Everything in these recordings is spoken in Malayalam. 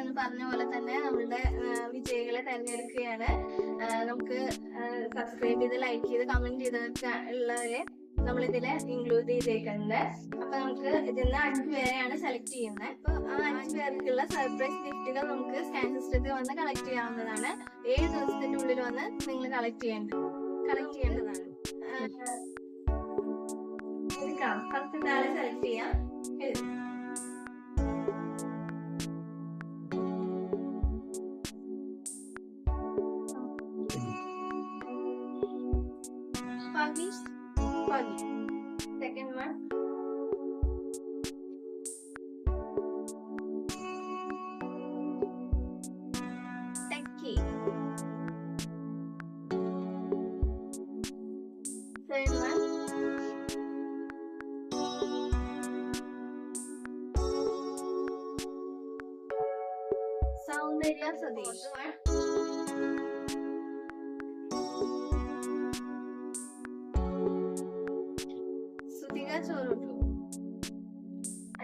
എന്ന് പറഞ്ഞ പോലെ തന്നെ നമ്മളുടെ വിജയികളെ തെരഞ്ഞെടുക്കുകയാണ്. നമുക്ക് സബ്സ്ക്രൈബ് ചെയ്ത് ലൈക്ക് ചെയ്ത് കമന്റ് ചെയ്തൊക്കെ ഉള്ളവരെ നമ്മൾ ഇതിൽ ഇൻക്ലൂഡ് ചെയ്തേക്കുന്നുണ്ട് അപ്പൊ നമുക്ക് ഇതിൽ നിന്ന് അഞ്ചു പേരെയാണ് സെലക്ട് ചെയ്യുന്നത്. അപ്പൊ ആ അഞ്ചു പേർക്കുള്ള സർപ്രൈസ് ഗിഫ്റ്റുകൾ നമുക്ക് സ്കാൻ സിസ്റ്റത്തിൽ വന്ന് കളക്ട് ചെയ്യാവുന്നതാണ്. ഏഴ് ദിവസത്തിന്റെ ഉള്ളിൽ വന്ന് നിങ്ങൾ കളക്ട് ചെയ്യേണ്ടത് കളക്ട് ചെയ്യേണ്ടതാണ്. Pagis Pagis. Second one, Teki. Third one, Sound media Fourth. സുധിക ചോദിച്ചു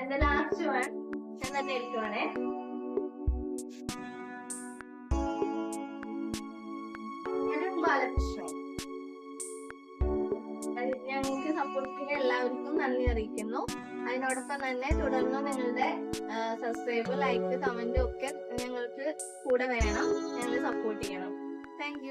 എന്റെ ലാസ്റ്റ് last ഞാൻ തന്നെ എടുക്കുവാണേ ഞങ്ങൾക്ക് സപ്പോർട്ടിന് എല്ലാവർക്കും നന്ദി അറിയിക്കുന്നു. അതിനോടൊപ്പം തന്നെ തുടർന്ന് നിങ്ങളുടെ സബ്സ്ക്രൈബ് ലൈക്ക് കമന്റ് ഒക്കെ ഞങ്ങൾക്ക് കൂടെ വേണം. ഞങ്ങൾ സപ്പോർട്ട് ചെയ്യണം. താങ്ക്